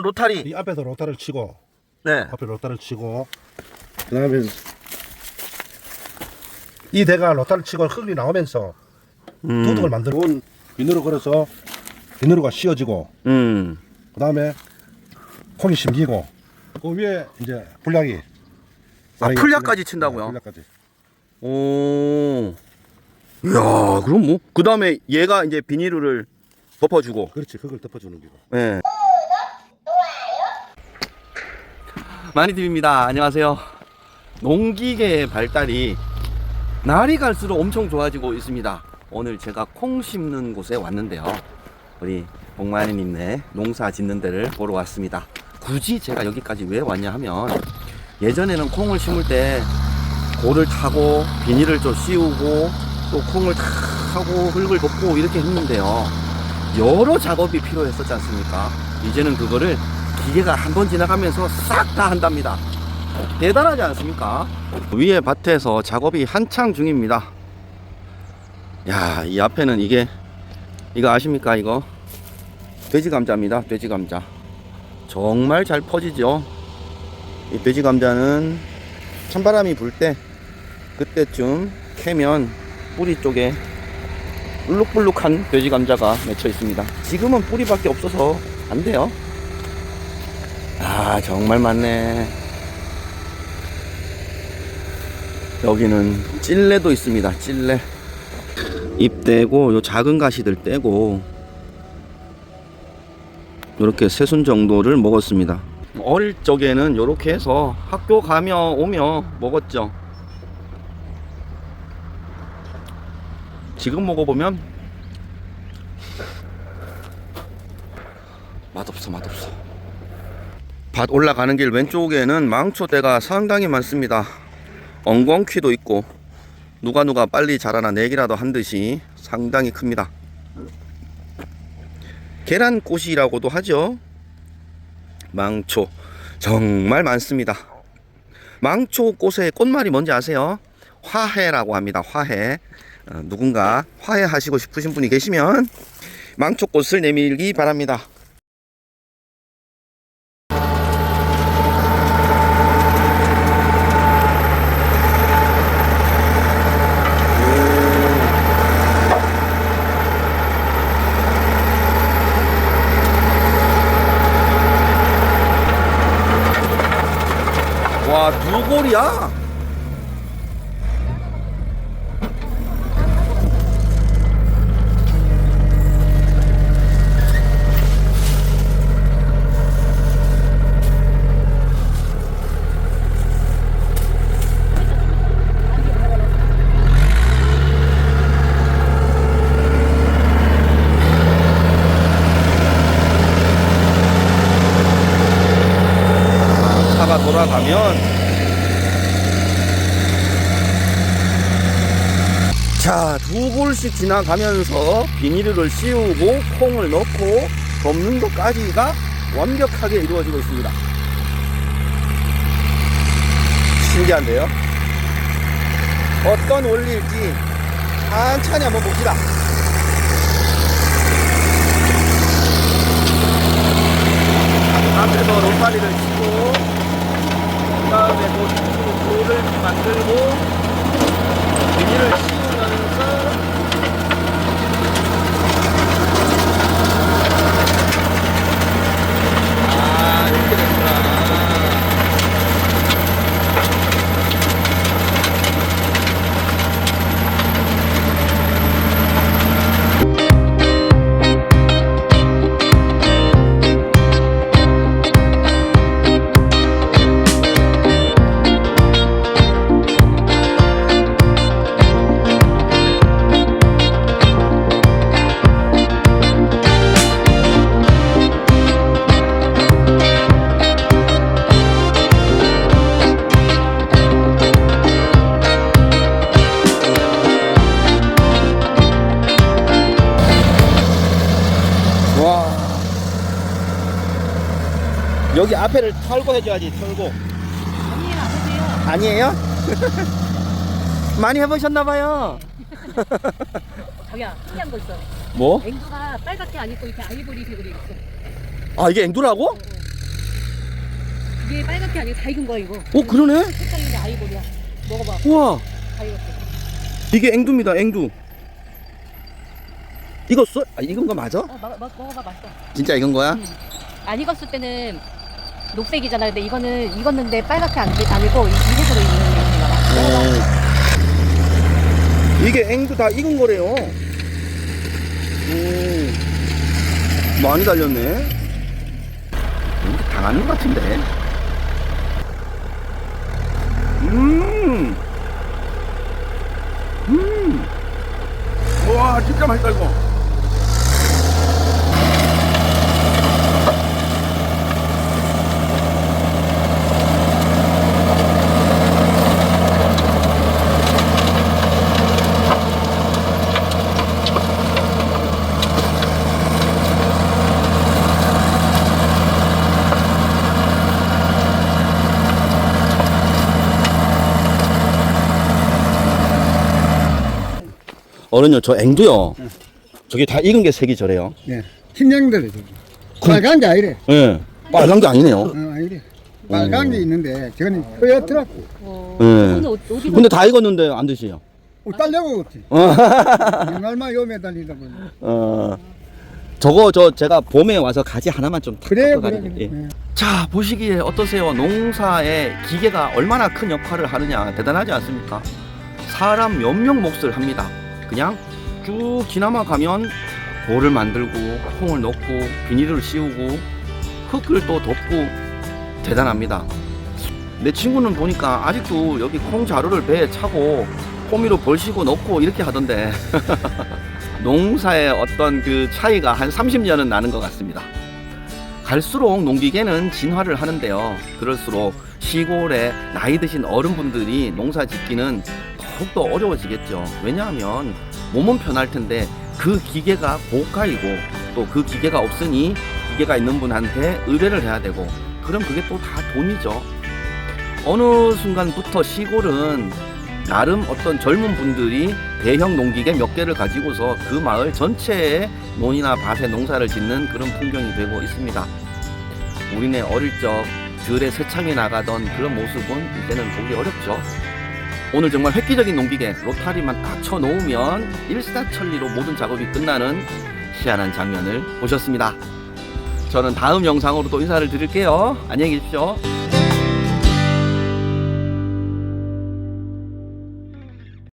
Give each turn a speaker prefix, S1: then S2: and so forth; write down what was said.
S1: 로타리.
S2: 이 앞에서 로타를 치고
S1: 네.
S2: 앞에 로타를 치고 그다음에 이 대가 로타를 치고 흙이 나오면서
S1: 음.
S2: 도둑을 만들고 비누로 걸어서 비누로가 씌워지고
S1: 음.
S2: 그다음에 콩이 심기고 그 위에 이제 풀약이
S1: 아, 풀약까지 친다고요?
S2: 네, 풀약까지
S1: 오. 이야, 그럼 뭐. 그 다음에 얘가 이제 비닐을 덮어주고.
S2: 그렇지 그걸 덮어주는 기고
S1: 예. 마니TV입니다. 안녕하세요. 농기계의 발달이 날이 갈수록 엄청 좋아지고 있습니다. 오늘 제가 콩 심는 곳에 왔는데요. 우리 복마니님네 농사 짓는 데를 보러 왔습니다. 굳이 제가 여기까지 왜 왔냐 하면 예전에는 콩을 심을 때 고를 타고 비닐을 좀 씌우고 또 콩을 다 하고 흙을 덮고 이렇게 했는데요. 여러 작업이 필요했었지 않습니까? 이제는 그거를 기계가 한 번 지나가면서 싹 다 한답니다. 대단하지 않습니까? 위에 밭에서 작업이 한창 중입니다. 야, 이 앞에는 이게 이거 아십니까? 이거 돼지 감자입니다. 돼지 감자. 정말 잘 퍼지죠. 이 돼지 감자는 찬바람이 불 때 그때쯤 캐면 뿌리 쪽에 불룩불룩한 돼지 감자가 맺혀 있습니다. 지금은 뿌리밖에 없어서 안 돼요. 아, 정말 많네. 여기는 찔레도 있습니다. 찔레. 잎 떼고 요 작은 가시들 떼고 이렇게 세순 정도를 먹었습니다. 어릴 적에는 이렇게 해서 학교 가며 오며 먹었죠. 지금 먹어보면 맛없어 맛없어 밭 올라가는 길 왼쪽에는 망초대가 상당히 많습니다. 엉겅퀴도 있고 누가 누가 빨리 자라나 내기라도 한 듯이 상당히 큽니다. 계란꽃이라고도 하죠. 망초 정말 많습니다. 망초꽃의 꽃말이 뭔지 아세요? 화해라고 합니다. 화해. 어, 누군가 화해하시고 싶으신 분이 계시면 망초꽃을 내밀기 바랍니다. 골이야? 차가 돌아가면 자, 두 골씩 지나가면서 비닐을 씌우고 콩을 넣고 덮는 것까지가 완벽하게 이루어지고 있습니다. 신기한데요? 어떤 원리일지 천천히 한번 봅시다. 앞에서 로파리를 치고 그 다음에 돌을 만들고 비닐을 씌우면 여기 앞에를 털고 해줘야지 털고 아니에요? 많이 해보셨나봐요
S3: 자기야 신기한 거 있어
S1: 뭐?
S3: 앵두가 빨갛게 안 입고 이렇게 아이보리 색으로 입고
S1: 아 이게 앵두라고?
S3: 이게 빨갛게 아니고 다 익은 거야 이거.
S1: 어 그러네?
S3: 색깔이 이제 아이보리야. 먹어봐.
S1: 우와
S3: 다 익었어.
S1: 이게 앵두입니다 앵두 익었어? 아 익은 거 맞아?
S3: 어, 마, 마, 먹어봐 맛있어.
S1: 진짜 익은 거야?
S3: 음. 안 익었을 때는 녹색이잖아. 근데 이거는 익었는데 빨갛게 안, 안 익고 이 색으로 익는 게 먹어봐.
S1: 오. 이게 앵두 다 익은 거래요. 오. 많이 달렸네. 왠지 당하는 것 같은데. 음. 음. 어른요, 저 앵두요. 저게 다 익은 게 색이 저래요.
S4: 예. 신장들이 저기. 빨간 게 아니래.
S1: 예. 빨간 게 아니네요.
S4: 어, 아니래. 빨간 게 있는데 저거는 허옇더라고.
S3: 어,
S1: 예.
S3: 어디 어디
S1: 근데 다 익었는데 안 드시요?
S4: 어, 딸려고 없지. 얼마 요 매달리다 보니.
S1: 어. 저거 저 제가 봄에 와서 가지 하나만 좀
S4: 그래,
S1: 깎아가지고,
S4: 그래.
S1: 예.
S4: 예.
S1: 자 보시기에 어떠세요? 농사에 기계가 얼마나 큰 역할을 하느냐 대단하지 않습니까? 사람 몇 명 몫을 합니다. 그냥 쭉 지나마 가면 볼을 만들고 콩을 넣고 비닐을 씌우고 흙을 또 덮고 대단합니다. 내 친구는 보니까 아직도 여기 콩 자루를 배에 차고 호미로 벌시고 넣고 이렇게 하던데 농사의 어떤 그 차이가 한 30년은 나는 것 같습니다. 갈수록 농기계는 진화를 하는데요. 그럴수록 시골에 나이 드신 어른분들이 농사 짓기는 더욱더 어려워지겠죠. 왜냐하면 몸은 편할 텐데 그 기계가 고가이고 또 그 기계가 없으니 기계가 있는 분한테 의뢰를 해야 되고 그럼 그게 또 다 돈이죠. 어느 순간부터 시골은 나름 어떤 젊은 분들이 대형 농기계 몇 개를 가지고서 그 마을 전체에 논이나 밭에 농사를 짓는 그런 풍경이 되고 있습니다. 우리네 어릴 적 들에 새창에 나가던 그런 모습은 이제는 보기 어렵죠. 오늘 정말 획기적인 농기계 로타리만 딱 쳐놓으면 일사천리로 모든 작업이 끝나는 희한한 장면을 보셨습니다. 저는 다음 영상으로 또 인사를 드릴게요. 안녕히 계십시오.